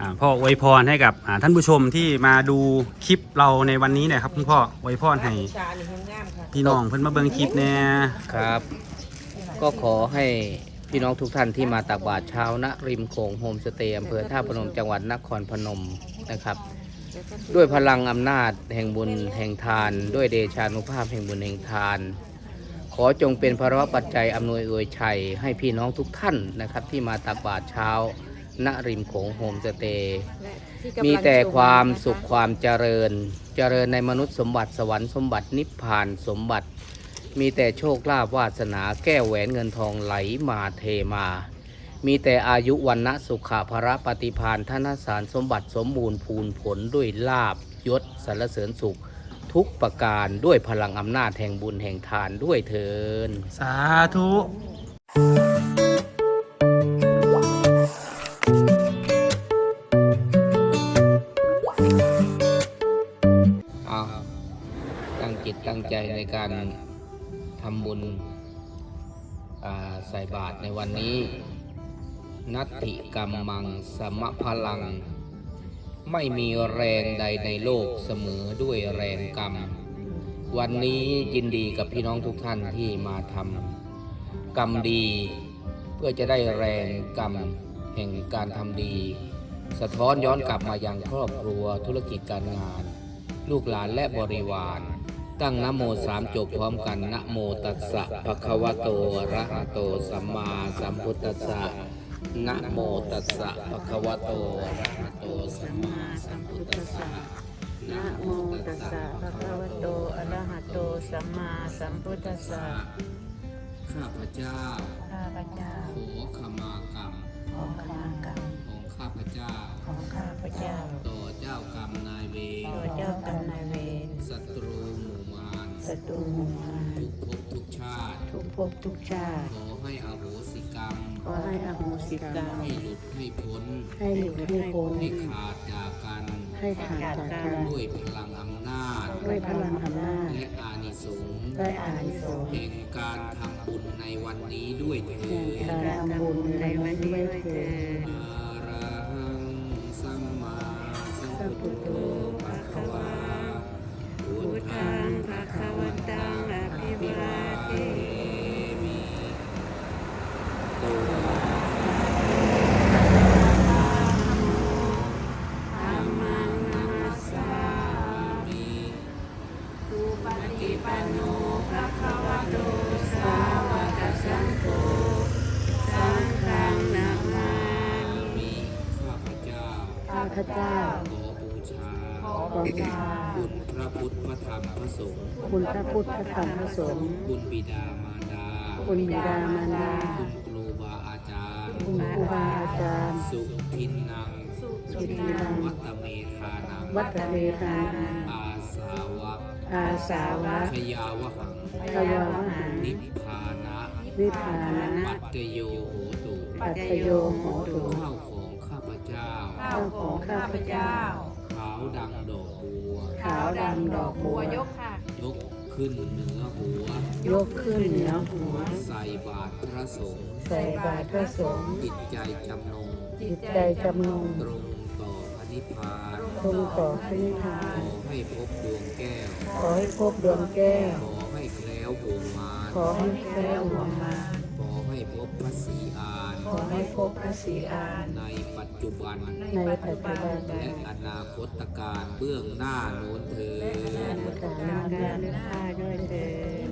อ่าพ่ออวยพรให้กับอ่าท่านผู้ชมที่มาดูคลิปเราในวันนี้หน่อยครับคุณพ่ออวยพรให้ชานี่งามค่ะพี่น้องเพิ่นมาเบิ่งคลิปแน่ครับ ก็ขอให้พี่น้องทุกท่านที่มาตักบาตรเช้าณริมโขงโฮมสเตย์อำเภอท่าพนมจังหวัดนครพนมนะครับ ด้วยพลังอำนาจแห่งบุญแห่งทาน ด้วยเดชานุภาพแห่งบุญแห่งทาน ขอจงเป็นพระปัจจัยอำนวยอวยชัย ให้พี่น้องทุกท่านนะครับที่มาตักบาตรเช้า ณริมโขงโฮมสเตย์มีแต่ความสุขความเจริญ เจริญในมนุษย์สมบัติสวรรค์สมบัตินิพพานสมบัติ มีแต่โชคลาภวาสนาแก้วแหวนเงินทองไหลมาเทมา มีแต่อายุวันนะสุขะภระปฏิพานธนสารสมบัติสมบูรณ์พูนผลด้วยลาบยศสรรเสริญสุข ทุกประการด้วยพลังอำนาจแห่งบุญแห่งทานด้วยเทิน สาธุ การทำบุญใส่บาตรในวันนี้นัตติกรรมมังสมะพลัง ไม่มีแรงใดในโลกเสมอด้วยแรงกรรม วันนี้ยินดีกับพี่น้องทุกท่านที่มาทำกรรมดี เพื่อจะได้แรงกรรมแห่งการทำดี สะท้อนย้อนกลับมายังครอบครัวธุรกิจการงาน ลูกหลานและบริวาร ตั้งนะโมสามจบพร้อมกันนะโมตัสสะภะคะวะโตอะระหะโตสัมมาสัมพุทธัสสะนะโมตัสสะภะคะวะโตอะระหะโตสัมมาสัมพุทธัสสะนะโมตัสสะภะคะวะโตอะระหะโตสัมมาสัมพุทธัสสะข้าพเจ้าข้าพเจ้าขอขมากรรมขอขมากรรมของข้าพเจ้าของข้าพเจ้าต่อเจ้ากรรมนายเวรต่อเจ้ากรรมนายเวรศัตรู หมู่มารศัตรูหมู่มารทุกภพทุกชาติ ทุกภพทุกชาติ ขอให้อโหสิกรรม ขอให้อโหสิกรรม ให้หลุดให้พ้น ให้หลุดให้พ้น ให้ขาดจากกัน ให้ขาดจากกันด้วยพลังอำนาจ ด้วยพลังอำนาจ และอานิสงส์ได้อานิสงส์แห่งการทำบุญในวันนี้ด้วยเถิแห่งดการทำบุญในวันนี้ด้วยเถิดอะระหังสัมมาสัมพุทโธ คุณพระพุทธพระธรรมพระสงฆ์คุณบิดามารดา คุณบิดามารดาคุณครูบาอาจารย์ คุณครูบาอาจารย์ สุทินนัง สุทินัง วัตเมธานัง วัตเมธานัง อาสาวะ อาสาวะชยาวหังทยาวหัง นิพพานะวิภานะปัจจโยโหตุปัจจโยโหตุข้าวของข้าพเจ้า ข้าวของข้าพเจ้า ขาวดังดอกบัว ขาวดำดอกบัวยกค่ะยก ขึ้นเหนือหัว ยกขึ้นเหนือหัว ใส่บาตรพระสงฆ์ใส่บาตรพระสงฆ์จิตใจจำนงจิตใจจำนงตรงต่อพระนิพพานตรงต่อพระนิพพาขนอให้พบดวงแก้ว ขอให้พบดวงแก้ว ขอให้แคล้วห่วงมาร ขอให้แคล้วห่วงมารขอให้พบพระศรีอานขอให้พบพระศรีอาน ในปัจจุบัน ในปัจจุบันและอนาคตการเบื้องหน้าโน้นเธอญการงานการเลือกข้าด้วยเถิด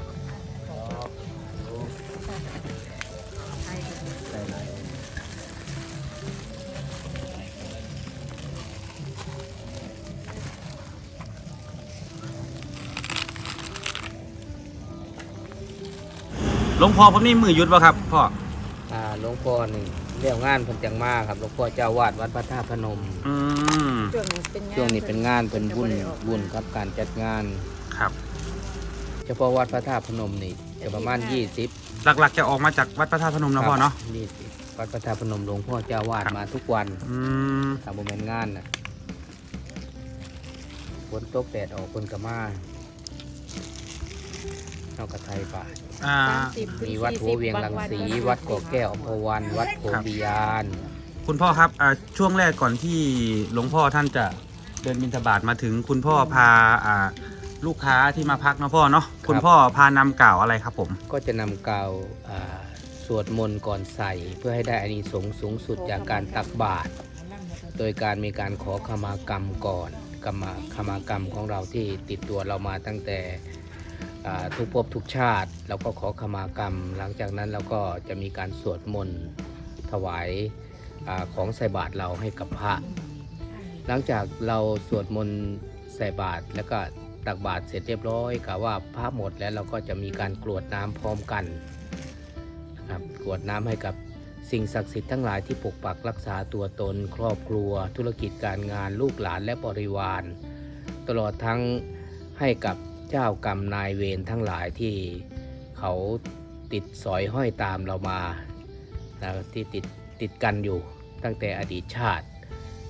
ห ลวงพ่อผมนี่มือหยุดป่ะครับพ่ออ่าหลวงพ่อนี่เรื่องงานเพิ่นจังมาครับหลวงพ่อเจ้าวาดวัดพระธาตุพนม อืมช่วงนี้เป็นงานช่วงนี้เป็นงานเป็นบุญบุญครับการจัดงาน ครับ เฉพาะวัดพระธาตุพนมนี่จะประมาณ 20หลักๆจะออกมาจากวัดพระธาตุพนมนะพ่อเนาะ นี่สิวัดพระธาตุพนมหลวงพ่อเจ้าวาดมาทุกวันอืมทำบุญเป็นงานน่ะฝนตกแดดออกคนกระมาเอากระไทยป่า อ่าสามสิบถึงมีวัดหัวเวียงลังสีบาวันวัดเกาะแก้วอำเภอวัน วัดโพธิยาน คุณพ่อครับอ่าช่วงแรกก่อนที่หลวงพ่อท่านจะเดินบิณฑบาตมาถึง คุณพ่อพาอ่าลูกค้าที่มาพักเนาะพ่อเนาะคุณพ่อพานำกล่าวอะไรครับผม ก็จะนำกล่าวอ่าสวดมนต์ก่อนใส่ เพื่อให้ได้อานิสงส์สูงสุดจากการตักบาตรโดยการมีการขอขมากรรมก่อนกรรมขมากรรมของเราที่ติดตัวเรามาตั้งแต่อ่า ทุกภพทุกชาติเราก็ขอขมากรรม หลังจากนั้นเราก็จะมีการสวดมนต์ถวายอของใส่บาตรเราให้กับพระ หลังจากเราสวดมนต์ใส่บาตรแล้วก็ตักบาตรเสร็จเรียบร้อยกะว่าพระหมดแล้วเราก็จะมีการกรวดน้ำพร้อมกันนะครับกรวดน้ำให้กับสิ่งศักดิ์สิทธิ์ทั้งหลายที่ปกปักรักษาตัวตน ครอบครัว ธุรกิจการงานลูกหลานและบริวาร ตลอดทั้งให้กับ เจ้ากรรมนายเวรทั้งหลายที่เขาติดสอยห้อยตามเรามานะที่ติดติดกันอยู่ตั้งแต่อดีตชาติ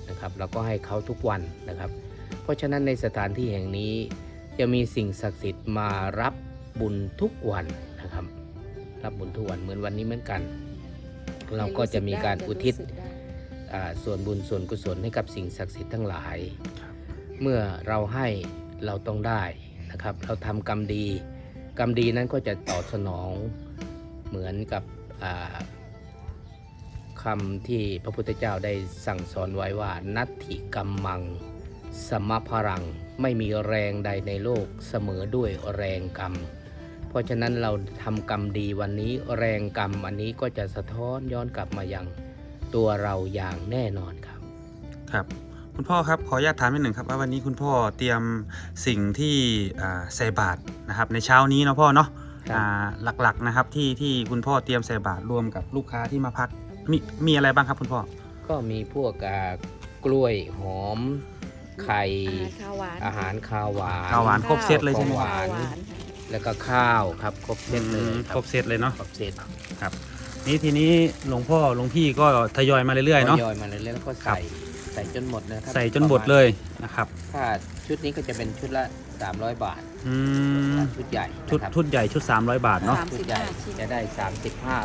นะครับเราก็ให้เขาทุกวันนะครับ เพราะฉะนั้นในสถานที่แห่งนี้จะมีสิ่งศักดิ์สิทธิ์มารับบุญทุกวันนะครับ รับบุญทุกวันเหมือนวันนี้เหมือนกัน เราก็จะมีการอุทิศส่วนบุญส่วนกุศลให้กับสิ่งศักดิ์สิทธิ์ทั้งหลาย เมื่อเราให้เราต้องได้ นะครับ เราทำกรรมดี กรรมดีนั้นก็จะตอบสนองเหมือนกับอ่าคำที่พระพุทธเจ้าได้สั่งสอนไว้ว่า นัตถิกรรมัง สมพรัง ไม่มีแรงใดในโลกเสมอด้วยแรงกรรม เพราะฉะนั้นเราทำกรรมดีวันนี้แรงกรรมอันนี้ก็จะสะท้อนย้อนกลับมายังตัวเราอย่างแน่นอนครับ ครับ คุณพ่อครับขออนุญาตถามนิดหนึ่งครับว่าวันนี้คุณพ่อเตรียมสิ่งที่อ่าใส่บาตรนะครับ ในเช้านี้เนาะพ่อเนาะครับอ่าหลักๆนะครับที่ที่คุณพ่อเตรียมใส่บาตรรวมกับลูกค้าที่มาพักมีมีอะไรบ้างครับคุณพ่อ ก็มีพวกอ่ากล้วยหอม ไข่ข้าวหวานอาหารคาวหวานข้าวหวานครบเซตเลยใช่ไหมของหวานแล้วก็ข้าวครับครบเซตเลยครบเซตเลยเนาะครบเซตครับ นี่ทีนี้หลวงพ่อหลวงพี่ก็ทยอยมาเรื่อยๆเนาะทยอยมาเรื่อยๆแล้วก็ใส่ ใส่จนหมดนะครับใส่จนหมดเลยนะครับถ้าชุดนี้ก็จะเป็นชุดละ 300 บาทอืมชุดใหญ่ชุดนะครับชุดใหญ่ชุด 300 บาทเนาะ สามชุสิดบใหญ่ห้าชิ้น จะได้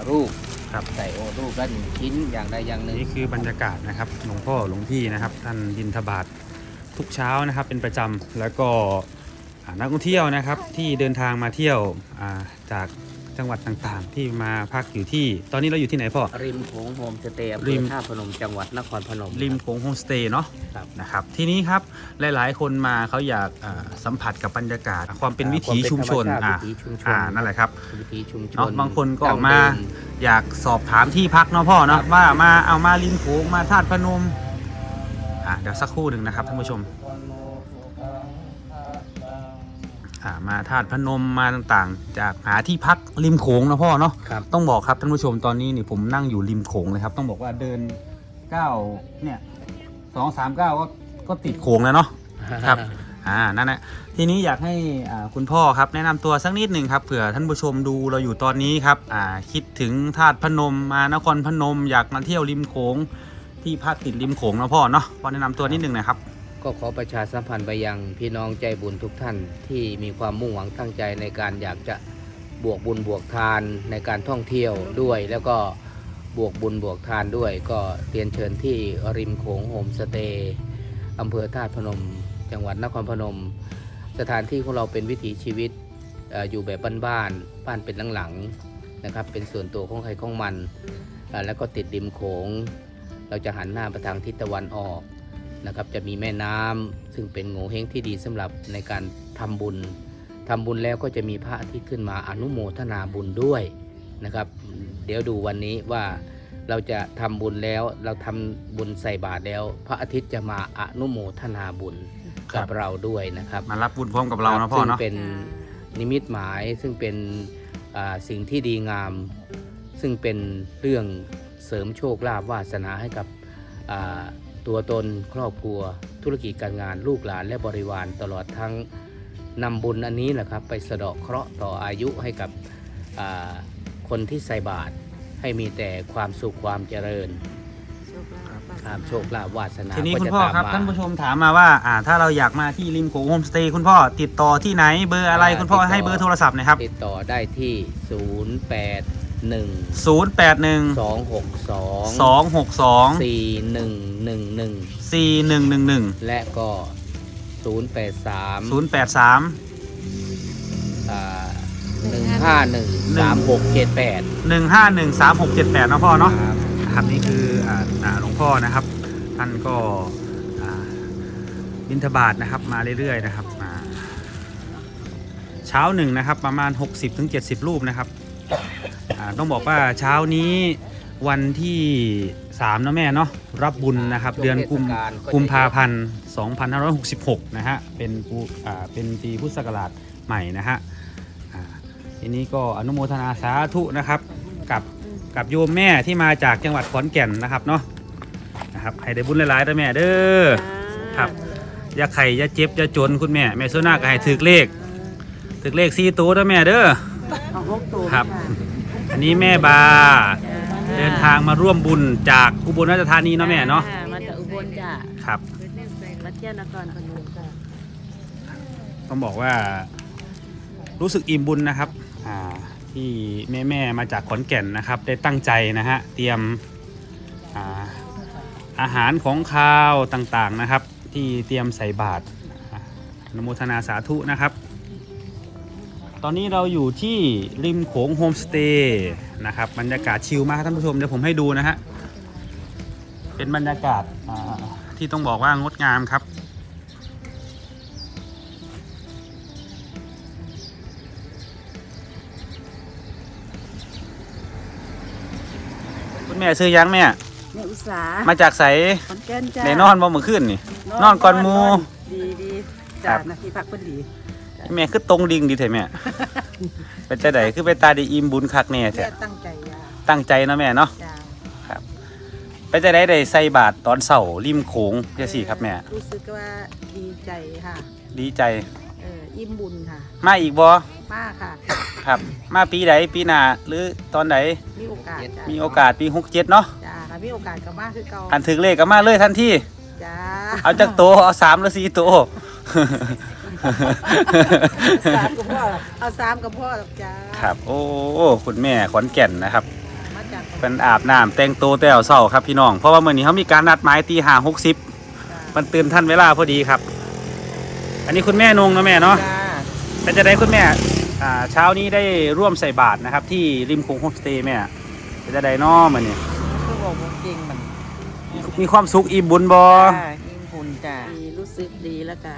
35 รูปครับ ใส่โอรูปละหนึ่งชิ้นอย่างใดอย่างหนึ่ง นี่คือบรรยากาศนะครับหลวงพ่อหลวงพี่นะครับท่านบินทบาททุกเช้านะครับเป็นประจำแล้วก็อ่านักท่องเที่ยวนะครับที่เดินทางมาเที่ยวอ่าจาก จังหวัดต่างๆ ที่มาพักอยู่ที่ ตอนนี้เราอยู่ที่ไหนพ่อ ริมโขงโฮมสเตย์อำเภริอม ท่าพนมจังหวัดนครพนม ริมโขงโฮมสเตย์เนาะครับนะครับทีนี้ครับหลายๆ คนมาเขาอยากอ่าสัมผัสกับบรรยากาศ ความเป็นวิถีชุมชนอ่าอ่าวิถีชุมชน อ่านั่นแหละครับ วิถีชุมชเนาะนบางคนก็ออกดั้งมาเดิ อยากสอบถามที่พักเนาะพ่อเนาะว่ามาเอามาริมโขงมาธาตุพนมอ่าเดี๋ยวสักครู่หนึ่งนะครับท่านผู้ชม อ่ามาธาตุพนมมาต่างๆ จากหาที่พักริมโขงเนาะพ่อเนาะครับต้องบอกครับท่านผู้ชมตอนนี้นี่ผมนั่งอยู่ริมโขงเลยครับ ต้องบอกว่าเดินก้าวเนี่ยสองสามก้าวก็ก็ติดโขงแล้วเนาะครับอ่านั่นแหละทีนี้อยากให้อ่าคุณพ่อครับแนะนำตัวสักนิดหนึ่งครับเผื่อท่านผู้ชมดูเราอยู่ตอนนี้ครับอ่าคิดถึงธาตุพนมมานครพนม อยากมาเที่ยวริมโขงที่พักติดริมโขงเนาะพ่อเนาะพอแนะนำตัวนิดหนึ่งหนะครับ ก็ขอประชาสัมพันธ์ไปยังพี่น้องใจบุญทุกท่านที่มีความมุ่งหวังตั้งใจในการอยากจะบวกบุญบวกทานในการท่องเที่ยวด้วย แล้วก็บวกบุญบวกทานด้วย ก็เรียนเชิญที่ริมโขงโฮมสเตย์อำเภอธาตุพนม จังหวัดนครพนม สถานที่ของเราเป็นวิถีชีวิตอยู่แบบบ้านๆบ้านเป็นหลังๆนะครับ เป็นส่วนตัวของใครของมัน แล้วก็ติดริมโขง เราจะหันหน้าไปทางทิศตะวันออก นะครับจะมีแม่น้ำซึ่งเป็นโงเฮงที่ดีสำหรับในการทำบุญทำบุญแล้วก็จะมีพระอาทิตย์ขึ้นมาอนุโมทนาบุญด้วยนะครับ เดี๋ยวดูวันนี้ว่าเราจะทำบุญแล้วเราทำบุญใส่บาตรแล้ว พระอาทิตย์จะมาอนุโมทนาบุญครักับบเราด้วยนะครับมารับบุญพร้อมกับเราเนาะพ่อซึ่งเนาะเป็นนิมิตหมายซึ่งเป็นอ่าสิ่งที่ดีงาม ซึ่งเป็นเรื่องเสริมโชคลาภวาสนาให้กับอ่า ตัวตนครอบครัว ธุรกิจการงานลูกหลานและบริวารตลอดทั้งนำบุญอันนี้แหละครับ ไปสะเดาะเคราะห์ต่ออายุให้กับอ่าคนที่ใส่บาตรให้มีแต่ความสุขความเจริญครับโชคลาภวาสนาทีนี้ก็คุณจะพ่อตามครับมาท่านผู้ชมถามมาว่าอ่า ถ้าเราอยากมาที่ริมโขงโฮมสเตย์คุณพ่อติดต่อที่ไหนเบอร์อะไรคุณพ่อให้เบอร์โทรศัพท์หนะครับ ติดต่อได้ที่ 0 8 1 0 8 1 2 6 2 2 6 2 4 1 1 1 4 1 1 1และก็0 8 3 0 8 3อ่า151 3678 1 5 1 3 6 7 8นะพ่อเนาะครับครับนี่คืออ่าอ่าหลวงพ่อนะครับ ท่านก็อ่าบิณฑบาตนะครับมาเรื่อยๆนะครับอ่าเช้าหนึ่งนะครับประมาณ 60-70 รูปนะครับ อ่าต้องบอกว่าเช้านี้วันที่3นะแม่เนาะรับบุญนะครับ เดือนกุมช่วงเทศกาลก็จะกุมภาพันธ์2566 นะฮะ เป็นปูอ่าเป็นปีพุทธศักราชใหม่นะฮะอ่าทีนี้ก็อนุโมทนาสาธุนะครับกับกับโยมแม่ที่มาจากจังหวัดขอนแก่นนะครับเนาะนะครับให้ได้บุญหลายๆนะแม่เด้อครับอย่าไข่อย่าเจ็บอย่าจนคุณแม่แม่โซนาก็ให้ถือเลขถือเลขสี่ตัวนะแม่เด้อเอาหกตัวครับะ อันนี้แม่บา เดินทางมาร่วมบุญจากอุบลราชธานีเนาะแม่เนาะ มาจากอุบลจ้ะครับ มาเที่ยวนครพนมจ้ะต้องบอกว่ารู้สึกอิ่มบุญนะครับอ่าที่แม่แม่ๆมาจากขอนแก่นนะครับ ได้ตั้งใจนะฮะเตรียมอาอาหารของข้าวต่างๆนะครับ ที่เตรียมใส่บาตรอ่าอนุโมทนาสาธุนะครับ ตอนนี้เราอยู่ที่ริมโขงโฮมสเตย์นะครับบรรยากาศชิลมากครับท่านผู้ชมเดี๋ยวผมให้ดูนะฮะเป็นบรรยากาศอ่าที่ต้องบอกว่างดงามครับ คุณแม่ซื้อยังแม่แม่อุตสามาจากใสขอนแก่นจ้ะในนอนบ่เมื่อคืนนี่นอนก่อนหมู่ดีดีครัจ้ะบนาทีพักเพิ่นดี แม่คือตรงดิ่งดีแท้แม่เป็นใจใดคือไปตาดีอิ่มบุญคักแน่แท้แม่ตั้งใจอะตั้งใจเนาะแม่เนาะจ้ะไปใจใดได้ใส่บาตรตอนเสาร์ริมโขงจังซี่ครับแม่รู้สึกว่าดีใจค่ะ ดีใจเอออิ่มบุญค่ะ มาอีกบ่มากค่ะ ครับ มาปีใดปีหน้าหรือตอนใดมีโอกาสจ้ะมีโอกาสปี67เนาะจ้ะค่ะมีโอกาสก็มาคือเก่าอันถึงเลขก็มาเลยทันทีจ้าเอาจากโตเอาสามหรือสี่โต สามกับพ่อเอาสามกับพ่อหรอกจ้าครับ โอ้คุณแม่ขอนแก่นนะครับมาจากเป็นอาบน้ำแต่งตัวแต่เช้าครับพี่น้องเพราะว่าเมื่อนี้เขามีการนัดหมายตีห้าหกสิบจ้ามันตื่นทันเวลาพอดีครับ อันนี้คุณแม่นงนะแม่เนาะจ้าเป็นจะได้คุณแม่อ่าเช้านี้ได้ร่วมใส่บาตรนะครับ ที่ริมโขงโฮมสเตย์แม่เป็นจะได้น้อมันนี่คือบอกว่าจริงมันมีความสุขอิ่มบุญบอยิ่งบุญจ้ารู้สึกดีแล้วก็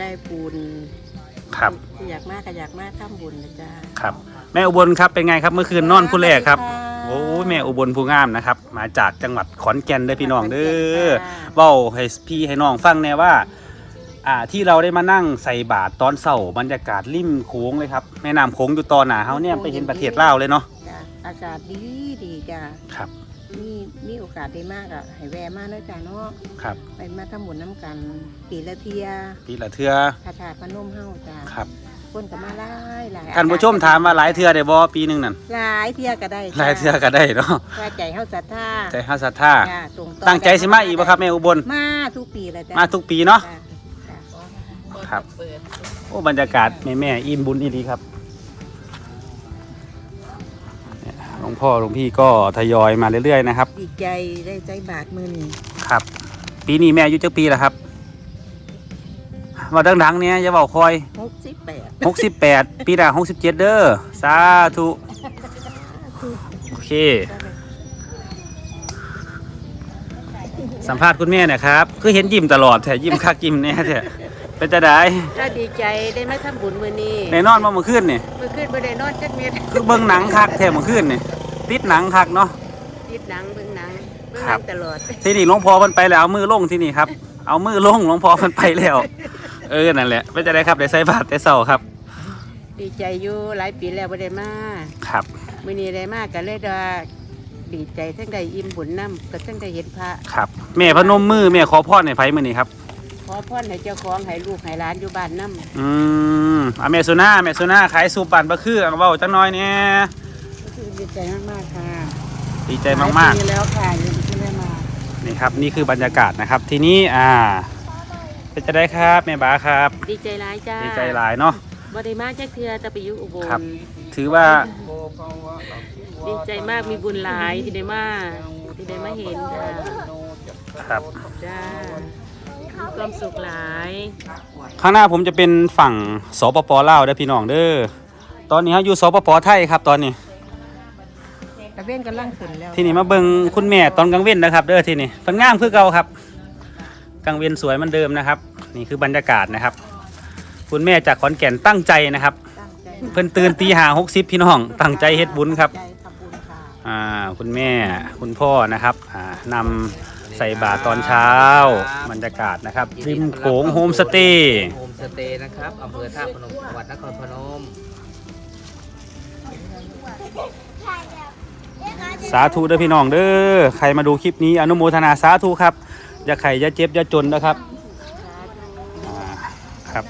ได้บุญครับที่อยากมากก็อยากมากทำบุญนะจ้าครับ แม่อุบลครับเป็นไงครับเมื่อคืนนอนผู้แรกครับ โอ้ยแม่อุบลผู้งามนะครับ มาจากจังหวัดขอนแก่นเด้อพี่น้องเด้อเว้าให้พี่ให้น้องฟังแน่ว่าอ่าที่เราได้มานั่งใส่บาตรตอนเช้าบรรยากาศริมโขงเลยครับแม่น้ำโขงอยู่ตอนหนาเฮาเนี่ยไปเห็นประเทศลาวเลยเนาะจ้าอากาศดีดีจ้าครับ มีมีโอกาสได้มากอะให้แวะมากเลยจ้าเนาะครับ ไปมาทำบุญน้ำกัน ปีละเทียปีละเทือพระธาตุพนมเฮาจ้าครับคนก็มาหลายหลายท่านผู้ชมถามมาหลายเทือได้บ่ปีหนึงนั่นหลายเทียก็ได้จ้หลายเทือก็ได้เนาะว่าใจเฮาศรัทธาใจเฮาศรัทธาจ้าตรงๆตั้งใจสิมาอีกบ่ครับแม่อุบลมาทุกปีเลยจ้ามาทุกปีเนาะ จ้จ้าครับ โอ้บรรยากาศแม่แม่ๆอิ่มบุญอีดีครับ ลวงพ่อหลวงพี่ก็ทยอยมาเรื่อยๆนะครับ ดีใจได้ใจบาทมือนี่ครับ ปีนี้แม่อายุจักปีแล้วครับว่าดังๆเนี่ยอย่าเบาคอยหกสิบแปด68ปีหน้า67เด้อสาธุโอเค สัมภาษณ์คุณแม่หนะครับ คือเห็นยิ้มตลอดแถยิ้มคักยิ้มแน่แท้เป็นจะได้ถ้าดีใจได้มาทำบุญมือนี้ในนอนมาเมื่อคืนนี่เมื่อคืนบ่ได้นอนจักเม็ดคือเบิ่งหนังคักแท้เมื่อคืนนี่ ติดหนังคักเนาะ ยิดหนังเบิ่งหนังเบิ่งคหรันับ งตลอดที่นี่หลวงพ่อมันไปแล้วเอามือลงที่นี่ครับ เอามือลงหลวงพ่อมันไปแล้ว เออนั่นแหละเป็นจะได้ครับได้ใส่บาตรได้เศร้าครับ ดีใจอยู่หลายปีแล้วบ่ได้มาครับ มื้อนี้ได้มาก็เลยว่าดีใจทั้งได้อิ่มบุญนํก็ทั้งได้เห็นพระ ครับแม่พนมมือแม่ขอพรในไฟมือนี่ครับ ขอพรให้เจ้าของให้ลูกให้หลานอยู่บ้านนํอืมอะแม่สุน่าแม่สุน่าขายสูบปั่นบะคือเอาเบาจังน้อยเนี่ยก็คือ ดีใจมากๆค่ะดีใจหลยมากปีแล้วค่ะยังไม่ได้มาๆ นี่ครับ นี่คือบรรยากาศนะครับ ทีนี้อ่าเป็นจะได้ครับแม่บ้าครับ ดีใจร้ายจ้าดีใจหลายเนาะ บ่ได้มาจากเทือแต่ไปอยู่อุบลครับ ถือว่า ดีใจมากมีบุญหลายที่ได้มาที่ได้มาเห็นจ้าครับ จ้ามีความสุขหลายข้างหน้าผมจะเป็นฝั่งสปปลาวเด้อพี่น้องเด้อ ตอนนี้ฮะอยู่สปปไทยครับตอนนี้ ตะเว้นกำลังขึ้นแล้ว ที่นี่มาเบิ่งคุณแม่ตอนกลางเว้นนะครับ เด้อที่นี่เพิ่นงามคือเก่าครับกลางเว้นสวยเหมือนเดิมนะครับ นี่คือบรรยากาศนะครับ คุณแม่จากขอนแก่นตั้งใจนะครับ ตั้งใจเพิ่นตื่นตีหาหกสิบพี่น้องตั้งใจเฮ็ดบุญครับ ใจทำบุญค่ะอ่าคุณแม่คุณพ่อนะครับอ่านำใส่บาตรตอนเช้าบรรยากาศนะครับริมโขงโฮมสเตย์โฮมสเตย์นะครับอำเภอท่าพนมจังหวัดนครพนม สาธุเด้อพี่น้องเด้อใครมาดูคลิปนี้อนุโมทนาสาธุครับอย่าไข่อย่าเจ็บอย่าจนนะครับอ่าครับ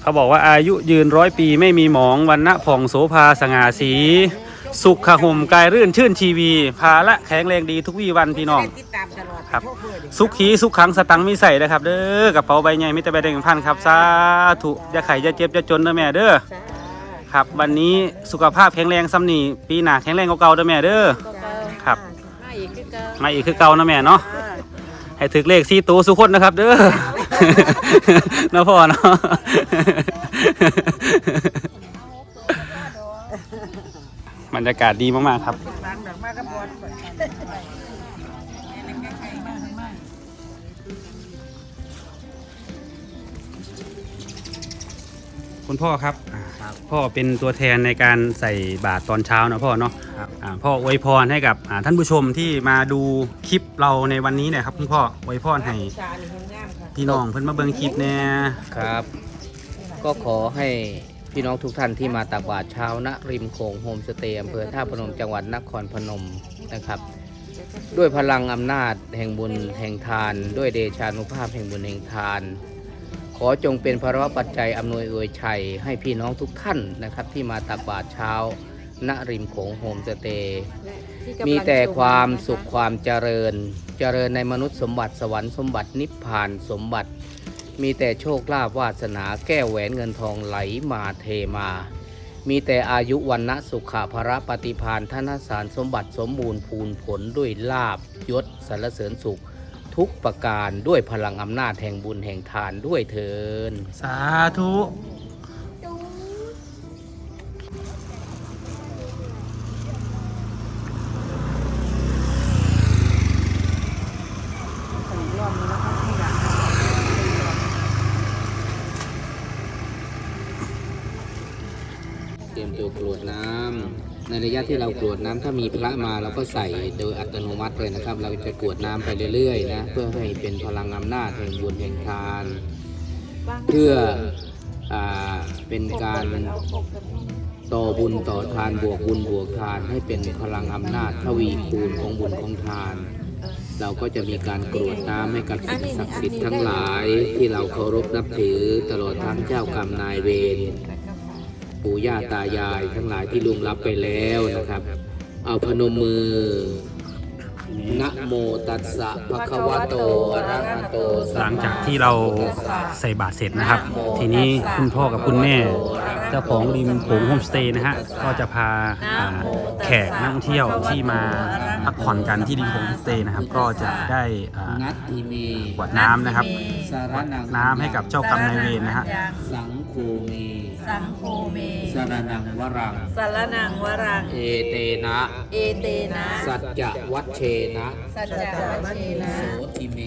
เขาบอกว่าอายุยืนร้อยปีไม่มีหมองวันณะผ่องโสภาสง่าสี สุขขห่มกายรื่นชื่นชีวี ภาละแข็งแรงดีทุกวี่วันพี่น้อง ติดตามตลอดครับ สุขีสุขขังสตังค์มีใส่นะครับ เด้อกระเป๋าใบใหญ่ไม่แต่ใบแดงพันครับสาธุอย่าไข่อย่าเจ็บอย่าจนเด้อแม่เด้อ ครับ วันนี้สุขภาพแข็งแรงซ้ำนี่ปีหน้าแข็งแรงกว่าเก่าเด้อแม่เด้อ ครับ มาอีกคือเก่ามาอีกคือเก่านะแม่เนาะให้ถึกเลขสี่ตัวสุขคนนะครับ เด้อเนาะพ่อเนาะ บรรยากาศดีมากๆครับฟังดอกมากกับบอลคุณพ่อครับ ครับพ่อเป็นตัวแทนในการใส่บาตรตอนเช้านะพ่อเนาะครับ อ่าพ่ออวยพรให้กับอ่าท่านผู้ชมที่มาดูคลิปเราในวันนี้เนี่ยครับคุณพ่ออวยพรให้ชานี่เห็นงามค่ะพี่น้องเพิ่นมาเบิ่งคลิปแน่ครับ ก็ขอให้พี่น้องทุกท่านที่มาตักบาตรเช้าณริมโขงโฮมสเตย์อำเภอท่าพนมจังหวัดนครพนมนะครับ ด้วยพลังอำนาจแห่งบุญแห่งทาน ด้วยเดชานุภาพแห่งบุญแห่งทาน ขอจงเป็นพระปัจจัยอำนวยอวยชัย ให้พี่น้องทุกท่านนะครับ ที่มาตักบาตรเช้า ณริมโขงโฮมสเตย์มีแต่ความสุขความเจริญ เจริญในมนุษย์สมบัติสวรรค์สมบัตินิพพานสมบัติ มีแต่โชคลาภวาสนาแก้วแหวนเงินทองไหลมาเทมา มีแต่อายุวันนะสุขะภระปฏิพานธนสารสมบัติสมบูรณ์พูนผลด้วยลาบยศสรรเสริญสุข ทุกประการด้วยพลังอำนาจแห่งบุญแห่งทานด้วยเถินสาธุเตรียมตัวกรวดน้ำ ในระยะที่เรากรวดน้ำถ้ามีพระมาเราก็ใส่โดยอัตโนมัติเลยนะครับ เราจะกรวดน้ำไปเรื่อยๆนะเพื่อให้เป็นพลังอำนาจแห่งบุญแห่งทาน เพื่ออาเป็นการต่อบุญต่อทานบวกบุญบวกทานให้เป็นพลังอำนาจทวีคูณของบุญของทาน เราก็จะมีการกรวดน้ำให้กับสิ่งศักดิ์สิทธิ์ทั้งหลายที่เราเคารพนับถือตลอดทั้งเจ้ากรรมนายเวร ปู่ย่าตายายทั้งหลายที่ล่วงลับไปแล้วนะครับ เอาพนมมือนะโมตัสสะภะคะวะโตอะระหะโตสัหลัมงมาจากที่เราใส่บาตรเสร็จนะครับ ทีนี้คุณพ่อกับคุณแม่ เจ้าของริมโขงโฮมสเตย์นะฮะ ก็จะพาอ่าแขกนักท่องเที่ยวที่มาพักผ่อนกันที่ริมโขงโฮมสเตย์นะครับ ก็จะได้อ่านัตถิเมกวดน้ำนะครับสารกวดนังน้ำให้กับเจ้ากรรมนายเวรนะฮะสังโฆเม สังโฆเมสารนังวรัง สารนังวรัง เอเตนะ เอเตนะ สัจจะวัชเชนะ สัจจะวัชเชนะ โสติเม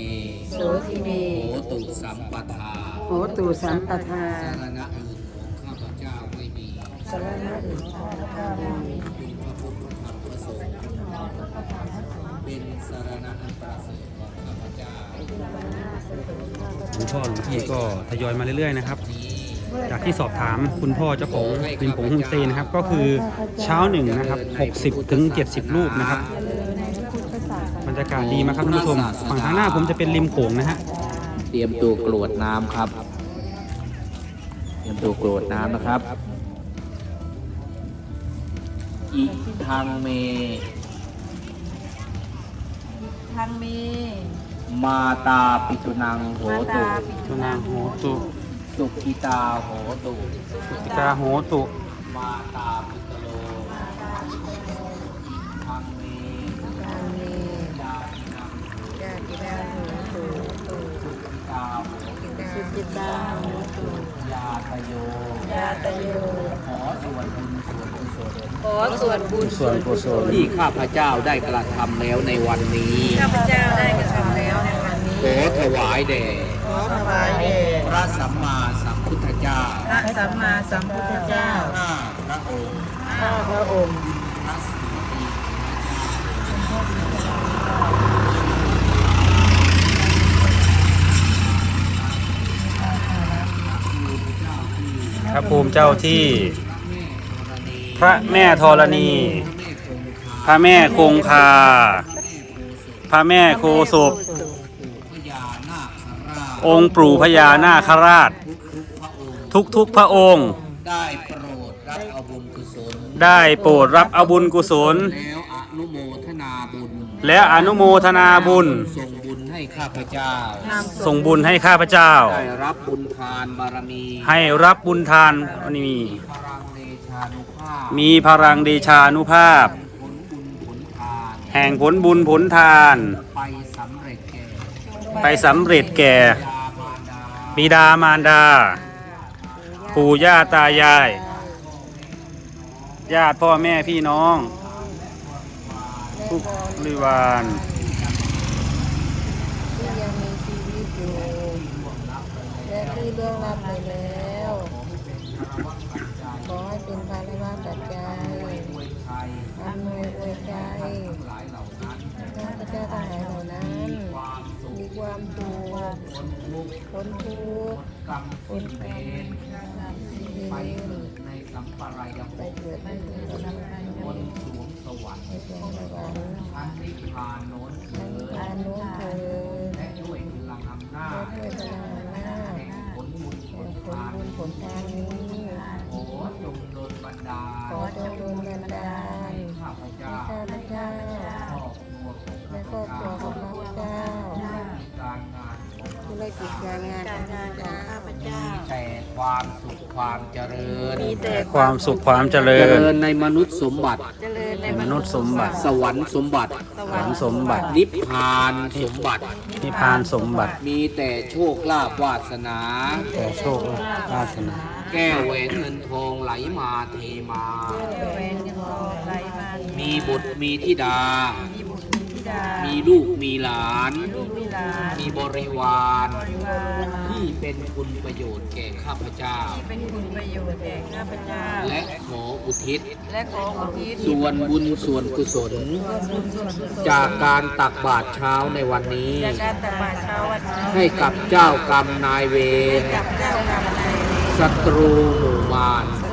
โสทิเม โหตุสัมปทา โหตูสัมปทา สารณะอื่นของข้าพเจ้าไม่มีสารณะอื่นข้าพเจ้าไม่มีคุณพระพุทธธรรมพระสงฆ์เป็นสารณะอันประเสริฐของข้าพเจ้าคุณพ่อหลวงพี่ก็ทยอยมาเรื่อยๆนะครับ จากที่สอบถามคุณพ่อเจ้าของริมโขงโฮมสเตย์นะครับ ก็คือเช้าหนึ่งนะครับ 60 ถึง 70 รูปนะครับบรรยากาศดีมากครับท่านผู้ชมฝั่งทางหน้าผมจะเป็นริมโขงนะฮะเตรียมตัวกรวดน้ำครับ เตรียมตัวกรวดน้ำนะครับอิทังเมทังเมมาตาปิตุนังโหมาตุตาปิตุนางโหตุ สุขิตาโหตุสุกิตาโหตุ มาตาปิตโลทังเมทังเมจาตินังญาติดาโหตุตุสุขิตาโหตุสุจิตาโหตุยาตโยยาตโย ขอส่วนบุญส่วนกุศลขอส่วนบุญส่วนกุศลที่ข้าพเจ้าได้กระทำแล้วในวันนี้ ข้าพเจ้าได้กระทำแล้วในวันนี้ ขอถวายแด่ขอ ถวายแด่พระสัมมาสัมพุทธเจ้าพระสัมมาสัมพุทธเจ้าข้าพระองค์ข้าพระองค์พระศรีพระภูมิเจ้าที่ พระแม่ธรณี พระแม่คงคา พระแม่โคศพ องค์ปู่พญานาคราชทุกทุกๆพระองค์ทุกทุกๆพระองค์ ได้โปรดรับเอาบุญกุศลได้โปรดรับเอาบุญกุศล แล้วอนุโมทนาบุญและอนุโมทนาบุญ ส่งบุญให้ข้าพเจ้า ส่งบุญให้ข้าพเจ้า ได้รับบุญทานบารมีให้รับบุญทานมีพลังเดชานุภาพมีพลังเดชานุภาพ ผลบุญผลทาน แห่งผลบุญผลทาน ไปสำเร็จแก่ ไปสำเร็จแก่ยามารดาบิดามารดา ปู่ย่าตายาย ญาติพ่อแม่พี่น้อง ทุกบริวาร พ้นทุกข์กรรมพ้นกรรมไปเกิดในสัมปรายภพบนสวงสวรรค์ชั้นนิพพานโน้น แต่ความสุขความเจริเจญริญในมนุษย์สมบัติ เจริญในมนุษย์สมบัติสวรรค์สมบัติสหวรวัรงค์สมบัตินิพพานสมบัติ นิพพานสมบัติ มีแต่โชคลาภวาสนา แต่โชคลาภนา แก้วแหวนเงินทองไหลมาเทมาแหวนเงินทองไหลมามีบุตรมีธิดามีบุตรมีธิ ดามีลูกมีหลาน ลูกมีหลานมีบริวาร บริวารที่เป็นคุณประโยชน์แก่ข้าพเจ้า ที่เป็นคุณประโยชน์แก่ข้าพเจ้า และขออุทิศ และขออุทิศส่วนบุญส่วนกุศล ส่วนบุญส่วนกุศลจากการตักบาตรเช้าในวันนี้ จากการตักบาตรเช้าวันนี้ให้กับเจ้ากรรมนายเวรกับเจ้ากรรมนายเวรศัตรูหมู่มาร ศัตรูหมู่มาร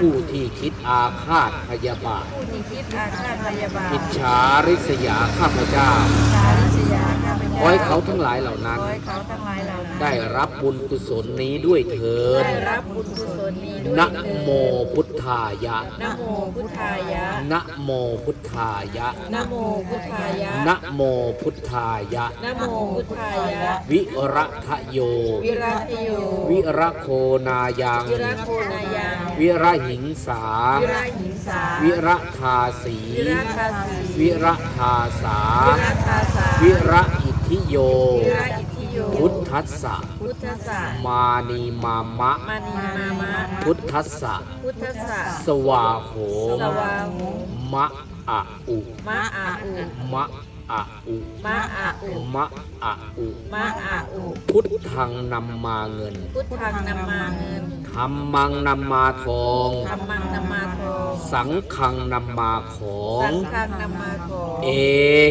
ผู้ที่คิดอาฆาตพยาบาทผู้ที่คิดอาฆาตพยาบาทอิจฉาริษยาข้าพเจ้า สาริษยาข้าพขเจ้าอให้เขาทั้งหลายเหล่านั้น ขอให้เขาทั้งหลายเหล่านั้น ได้รับบุญกุศลนี้ด้วยเถิดได้รับบุญกุศลนี้ด้วยนะเถิดโมพุทธายะ นะโมพุทธายะ นะโมพุทธายะ นะโมพุทธายะ นะโมพุทธายะ นะโมพุทธายะ วิรัตโย วิรัตโย วิระโคนายัง วิรัตโคนายังวิระหิงสา วิรัตหิงสา วิระทาสี วิรัตทาสี วิระทาสา วิรัตทาสา วิระอิทธิโย วิรัตอิทธิโย พุทธัสสะพุทธสสะมานีมามะ มานีมามะ พุทธัสสะพุทธสสะสวาโหสวาหุมะอะอุมะอาอุมะ อะอุมะอาอุมะอะอุมะอาอุพุทธังนำมาเงิน พุทธังนำมาเงินธรรมังนำมาทองธรรมังนำมาทอง สังฆังนำมาของ สังฆังนำมาของ เอ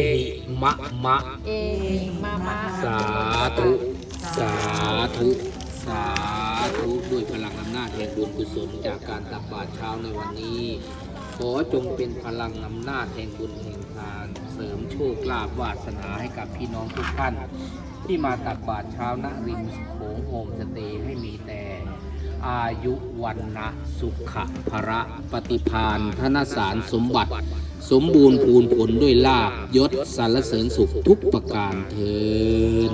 หิมะมะ เอหิมามะ สาธุ สาธุ สาธุ ด้วยพลังอำนาจแห่งบุญกุศลจากการตักบาตรเช้าในวันนี้ ขอจงเป็นพลังอำนาจแห่งบุญแห่งทาน เสริมโชคลาภวาสนาให้กับพี่น้องทุกท่าน ที่มาตักบาตรเช้าณริมโขงโฮมสเตย์ให้มีแต่ อายุวันนะสุขะภระปฏิพานธนสารสมบัติ สมบูรณ์พูนผลด้วยลาบยศสรรเสริญสุขทุกประการเทิน